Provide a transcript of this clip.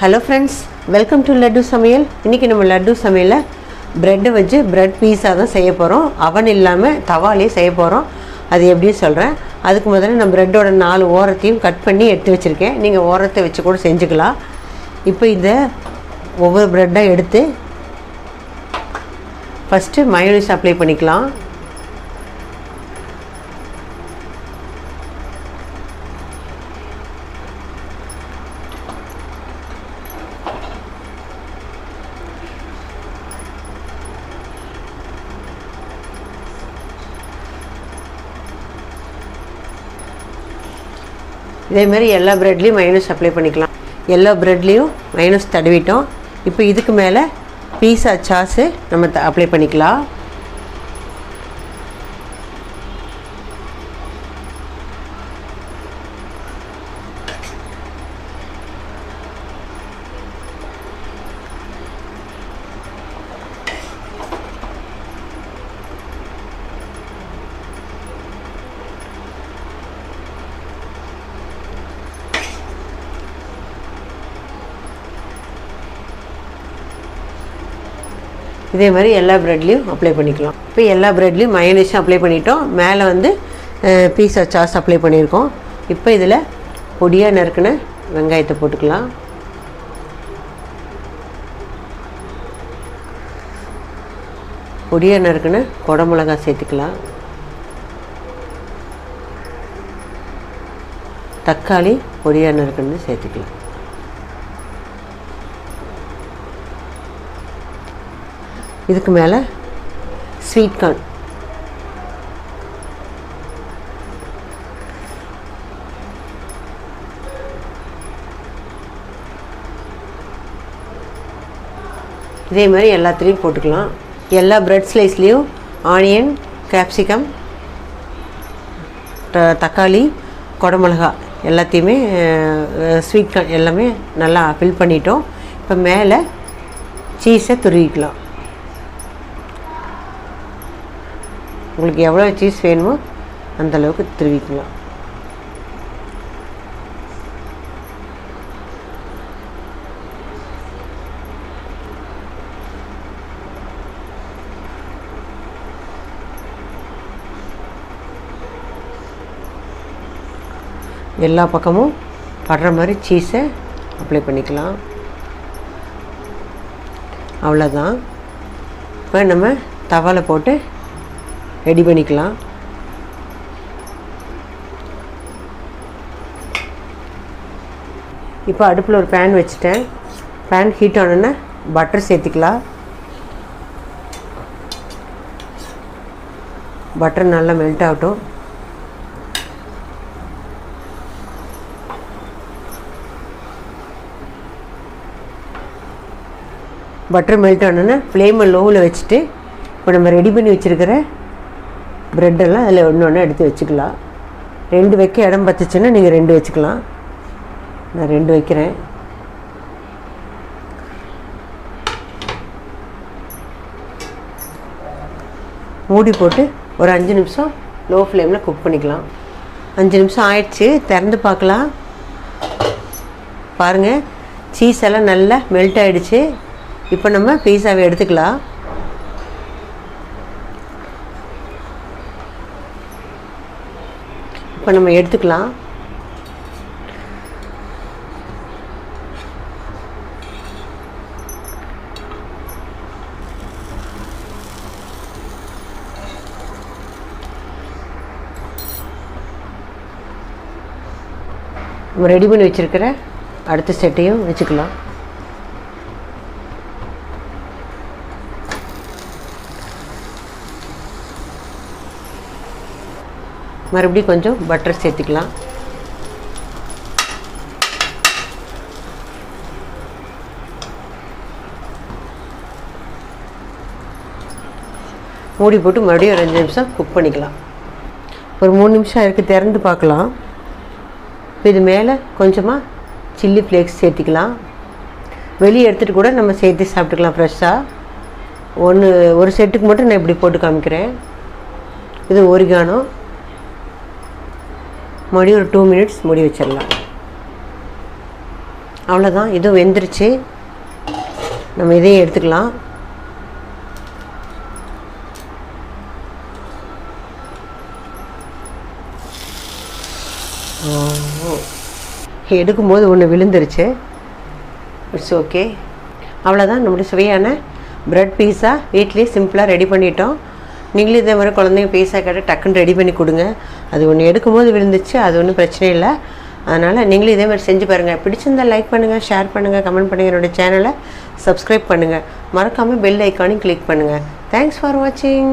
Hello friends welcome to laddu சமையல் இன்றைக்கி நம்ம லட்டு சமையலில் ப்ரெட்டை வச்சு ப்ரெட் பீஸாக தான் செய்ய போகிறோம் அவன் இல்லாமல் தவாலே செய்ய போகிறோம் அது எப்படின்னு சொல்கிறேன் அதுக்கு முதல்ல நான் ப்ரெட்டோட நாலு ஓரத்தையும் கட் பண்ணி எடுத்து வச்சுருக்கேன். நீங்கள் ஓரத்தை வச்சு கூட செஞ்சுக்கலாம். இப்போ இதை ஒவ்வொரு ப்ரெட்டாக எடுத்து ஃபஸ்ட்டு மயோனிஸ் அப்ளை பண்ணிக்கலாம். இதேமாரி எல்லா ப்ரெட்லேயும் மைனஸ் அப்ளை பண்ணிக்கலாம். எல்லா ப்ரெட்லேயும் மைனஸ் தடவிட்டோம். இப்போ இதுக்கு மேலே பீஸா சாஸு நம்ம த அப்ளை பண்ணிக்கலாம். இதே மாதிரி எல்லா ப்ரெட்லேயும் அப்ளை பண்ணிக்கலாம். இப்போ எல்லா ப்ரெட்லேயும் மயனேஸும் அப்ளை பண்ணிட்டோம். மேலே வந்து பீஸா சாஸ் அப்ளை பண்ணியிருக்கோம். இப்போ இதில் பொடியாக நறுக்கின வெங்காயத்தை போட்டுக்கலாம். பொடியாக நறுக்கின குடமிளகா சேர்த்துக்கலாம். தக்காளி பொடியாக நறுக்குன்னு சேர்த்துக்கலாம். இதுக்கு மேலே ஸ்வீட் கார்ன் இதே மாதிரி எல்லாத்துலேயும் போட்டுக்கலாம். எல்லா ப்ரெட் ஸ்லைஸ்லேயும் ஆனியன் கேப்சிகம் தக்காளி குடமிளகா எல்லாத்தையுமே ஸ்வீட் எல்லாமே நல்லா ஃபில் பண்ணிட்டோம். இப்போ மேலே சீஸை துருவிக்கலாம். உங்களுக்கு எவ்வளோ சீஸ் வேணுமோ அந்தளவுக்கு திருவிக்கலாம். எல்லா பக்கமும் படுற மாதிரி சீஸை அப்ளை பண்ணிக்கலாம். அவ்வளோதான் இப்போ நம்ம தவாலை போட்டு ரெடி பண்ணிக்கலாம். இப்போ அடுப்பில் ஒரு பேன் வச்சுட்டேன். பேன் ஹீட் ஆனோன்னே பட்டர் சேர்த்துக்கலாம். பட்டர் நல்லா மெல்ட் ஆகட்டும். பட்டர் மெல்ட் ஆனோன்னே ஃப்ளேமை லோவில் வச்சுட்டு இப்போ நம்ம ரெடி பண்ணி வச்சுருக்கிற ப்ரெட்டெல்லாம் அதில் ஒன்று ஒன்று எடுத்து வச்சுக்கலாம். ரெண்டு வைக்க இடம் பத்துச்சுன்னா நீங்கள் ரெண்டு வச்சுக்கலாம். நான் ரெண்டு வைக்கிறேன். மூடி போட்டு ஒரு அஞ்சு நிமிஷம் லோ ஃப்ளேமில் குக் பண்ணிக்கலாம். அஞ்சு நிமிஷம் ஆயிடுச்சு திறந்து பார்க்கலாம். பாருங்கள் சீஸ் எல்லாம் நல்லா மெல்ட் ஆகிடுச்சு இப்போ நம்ம பீஸாவை எடுத்துக்கலாம். இப்போ நம்ம எடுத்துக்கலாம். நம்ம ரெடி பண்ணி வச்சுருக்கிற அடுத்த செட்டையும் வச்சுக்கலாம். மறுபடியும் கொஞ்சம் பட்டர் சேர்த்துக்கலாம். மூடி போட்டு மறுபடியும் ஒரு அஞ்சு நிமிஷம் குக் பண்ணிக்கலாம். ஒரு மூணு நிமிஷம் இருக்குது திறந்து பார்க்கலாம். இப்போ இது மேலே கொஞ்சமாக சில்லி ஃப்ளேக்ஸ் சேர்த்திக்கலாம். வெளியே எடுத்துகிட்டு கூட நம்ம சேர்த்து சாப்பிட்டுக்கலாம் ஃப்ரெஷ்ஷாக ஒன்று ஒரு செட்டுக்கு மட்டும் நான் இப்படி போட்டு காமிக்கிறேன். இது ஒரிகானோ மறுபடியும் ஒரு டூ மினிட்ஸ் மூடி வச்சிடலாம். அவ்வளோதான் இதுவும் வெந்துருச்சு. நம்ம இதையும் எடுத்துக்கலாம். எடுக்கும்போது ஒன்று விழுந்துருச்சு. It's okay. அவ்வளோதான் நம்முடைய சுவையான ப்ரெட் பீஸா வீட்லேயே சிம்பிளாக ரெடி பண்ணிட்டோம். நீங்களும் இதே மாதிரி குழந்தைங்க பேச கேட்டால் டக்குன்னு ரெடி பண்ணி கொடுங்க. அது ஒன்று எடுக்கும்போது விழுந்துச்சு அது ஒன்றும் பிரச்சனை இல்லை. அதனால் நீங்களும் இதே மாதிரி செஞ்சு பாருங்கள் பிடிச்சிருந்தால் லைக் பண்ணுங்கள் ஷேர் பண்ணுங்கள் கமெண்ட் பண்ணுங்கள் என்னோடய சேனலை சப்ஸ்கிரைப் பண்ணுங்கள் மறக்காமல் பெல் ஐக்கானையும் கிளிக் பண்ணுங்கள் தேங்க்ஸ் ஃபார் வாட்சிங்